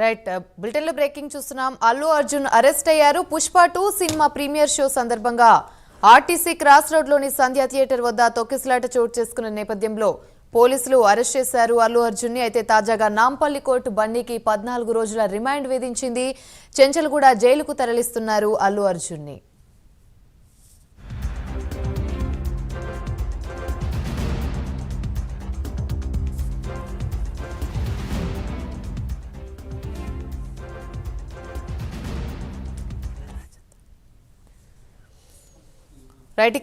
Right bulletin uh, లో breaking చూస్తున్నాం. Allu Arjun arrest అయ్యారు. Pushpa two cinema premiere show సందర్భంగా ఆర్టీసీ క్రాస్ రోడ్లోని సంధ్యా థియేటర్ వద్ద తొక్కిసలాట చోటు చేసుకున్న నేపథ్యంలో పోలీసులు అరెస్ట్ చేశారు అల్లు అర్జున్ని అయితే తాజాగా నాంపల్లి కోర్టు బండికి పద్నాలుగు రోజుల రిమాండ్ విధించింది. చెంచల్గూడ జైలుకు తరలిస్తున్నారు అల్లు అర్జున్ని రైట్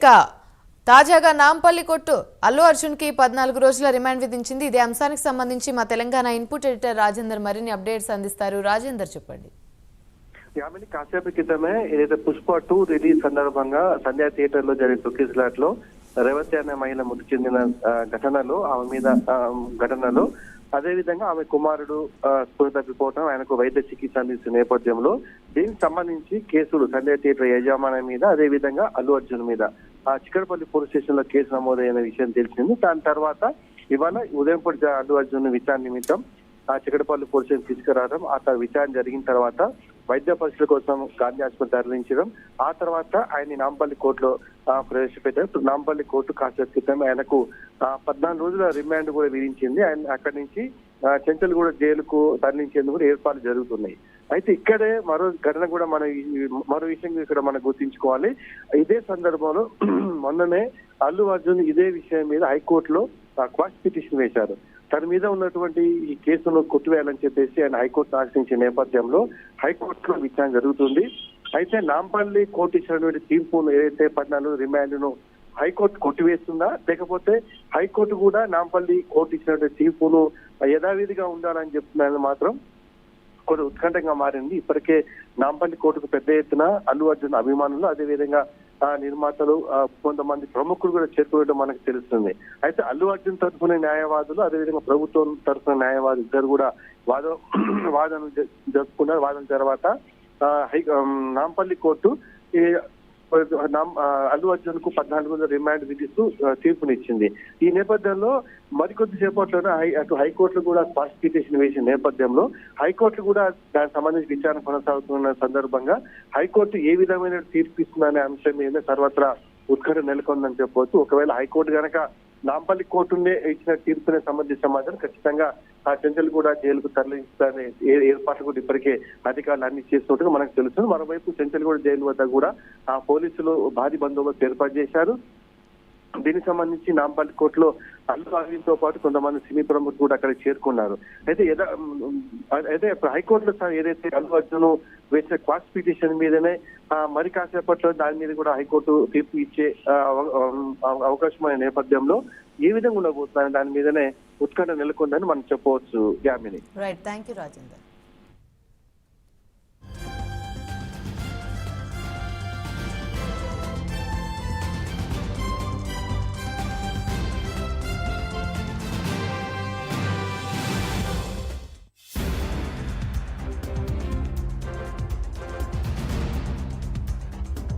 తాజాగా నాంపల్లి కొట్టు అల్లు అర్జున్కి పద్నాలుగు రోజుల రిమాండ్ విధించింది. ఇదే అంశానికి సంబంధించి మా తెలంగాణ ఇన్పుట్ ఎడిటర్ రాజేందర్ మరిన్ని అప్డేట్స్ అందిస్తారు. రాజేందర్ చెప్పండి. యామిని కాసేపు క్రితమే ఏదైతే పుష్ప టూ రిలీజ్ సందర్భంగా సంధ్యా థియేటర్లో జరిగిన తొక్కిసలాట్లో రేవతి అనే మహిళ మృతి చెందిన ఘటనలు ఘటనలో ఆమె మీద ఘటనలు అదేవిధంగా అదే విధంగా ఆమె కుమారుడు ఆ, స్పృహ తప్పిపోవడం ఆయనకు వైద్య చికిత్స అందిస్తున్న నేపథ్యంలో దీనికి సంబంధించి కేసులు సండే థియేటర్ యజమాని మీద అదే విధంగా అల్లు అర్జున్ మీద. ఆ చిక్కడపల్లి పోలీస్ స్టేషన్లో కేసు నమోదైన విషయం తెలిసింది. దాని తర్వాత ఇవాళ ఉదయంపూడి జా- అల్లు అర్జున్ విచారణ నిమిత్తం ఆ చిక్కడపల్లి పోలీస్ స్టేషన్ తీసుకురావడం ఆ విచారణ జరిగిన తర్వాత వైద్య పరీక్షల కోసం గాంధీ ఆసుపత్రి తరలించడం ఆ తర్వాత ఆయన నాంపల్లి కోర్టులో ప్రవేశపెట్టారు. ఇప్పుడు నాంపల్లి కోర్టు కాసేపు క్రితం ఆయనకు పద్నాలుగు రోజుల రిమాండ్ కూడా విధించింది. ఆయన అక్కడి నుంచి చెంచల్ చెంచల్గూడ జైలుకు తరలించేందుకు కూడా ఏర్పాట్లు జరుగుతున్నాయి. అయితే ఇక్కడే మరో ఘటన కూడా మన మరో విషయం ఇక్కడ మనం గుర్తించుకోవాలి. ఇదే సందర్భంలో మొన్ననే అల్లు అర్జున్ ఇదే విషయం మీద హైకోర్టులో క్వాష్ పిటిషన్ వేశారు. తన మీద ఉన్నటువంటి ఈ కేసును కొట్టివేయాలని చెప్పేసి ఆయన హైకోర్టు ఆశ్రయించిన నేపథ్యంలో హైకోర్టులో విచారణ జరుగుతుంది. అయితే నాంపల్లి కోర్టు ఇచ్చినటువంటి తీర్పును ఏదైతే పద్నాలుగు రిమాండ్ను హైకోర్టు కొట్టివేస్తుందా? లేకపోతే హైకోర్టు కూడా నాంపల్లి కోర్టు ఇచ్చినటువంటి తీర్పును యథావిధిగా ఉండాలని చెప్తున్నారని మాత్రం కొంత ఉత్కంఠంగా మారింది. ఇప్పటికే నాంపల్లి కోర్టుకు పెద్ద ఎత్తున అల్లు అర్జున్ అభిమానులు అదేవిధంగా నిర్మాతలు కొంతమంది ప్రముఖులు కూడా చేరుకోవడం మనకు తెలుస్తుంది. అయితే అల్లు అర్జున్ తరఫున న్యాయవాదులు అదేవిధంగా ప్రభుత్వం తరఫున న్యాయవాదులు ఇద్దరు కూడా వాద వాదనలు జ- జరుపుకున్నారు. వాదన తర్వాత ఆ, హై నాంపల్లి కోర్టు ఈ అల్లు అర్జున్కు పద్నాలుగు రోజుల రిమాండ్ విధిస్తూ తీర్పునిచ్చింది. ఈ నేపథ్యంలో మరికొద్ది సేపట్లోనే హై అటు హైకోర్టు కూడా స్పాసిఫికేషన్ వేసిన నేపథ్యంలో హైకోర్టు కూడా దానికి సంబంధించి విచారణ కొనసాగుతున్న సందర్భంగా హైకోర్టు ఏ విధమైన తీర్పు ఇస్తుందనే అంశం మీద సర్వత్రా ఉత్కంఠ నెలకొందని చెప్పవచ్చు. ఒకవేళ హైకోర్టు గనక నాంపల్లి కోర్టునే ఇచ్చిన తీర్పునే సంబంధించిన సమాచారం ఖచ్చితంగా ఆ చెంచల్ కూడా జైలుకు తరలిస్తారనే ఏ- ఏర్పాట్లు కూడా ఇప్పటికే అధికారులు అన్ని చేస్తున్నట్టుగా మనకు తెలుస్తుంది. మరోవైపు చెంచల్ కూడా జైలు వద్ద కూడా ఆ పోలీసులు భారీ బందోబస్తు ఏర్పాటు చేశారు. దీనికి సంబంధించి నాంపల్లి కోర్టులో అల్లు అరవింద్తో పాటు కొంతమంది సినీ ప్రముఖులు కూడా అక్కడ చేరుకున్నారు. అయితే అయితే హైకోర్టులో సార్ ఏదైతే అల్లు అర్జున్ వేసిన క్వాస్ పిటిషన్ మీదనే మరి కాసేపట్లో దాని మీద కూడా హైకోర్టు తీర్పు ఇచ్చే అవకాశమైన నేపథ్యంలో ఏ విధంగా ఉండబోతున్నారని దాని మీదనే ఉత్కంఠ నెలకొందని మనం చెప్పవచ్చు Yamini right thank you Rajender